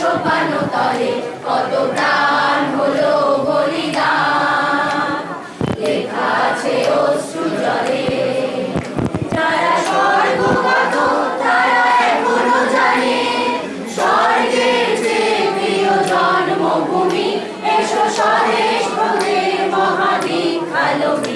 সোপানো তলে কত প্রাণ হলো বলিদান। লেখা আছে অশ্রু জলে যারা স্বর্গগত তারা এখনও জানে। স্বর্গে যে প্রিয় জন্মভূমি, এসো স্বদেশ ভ্রমে মহাদীপ আলোমী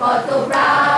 কত প্রাণ।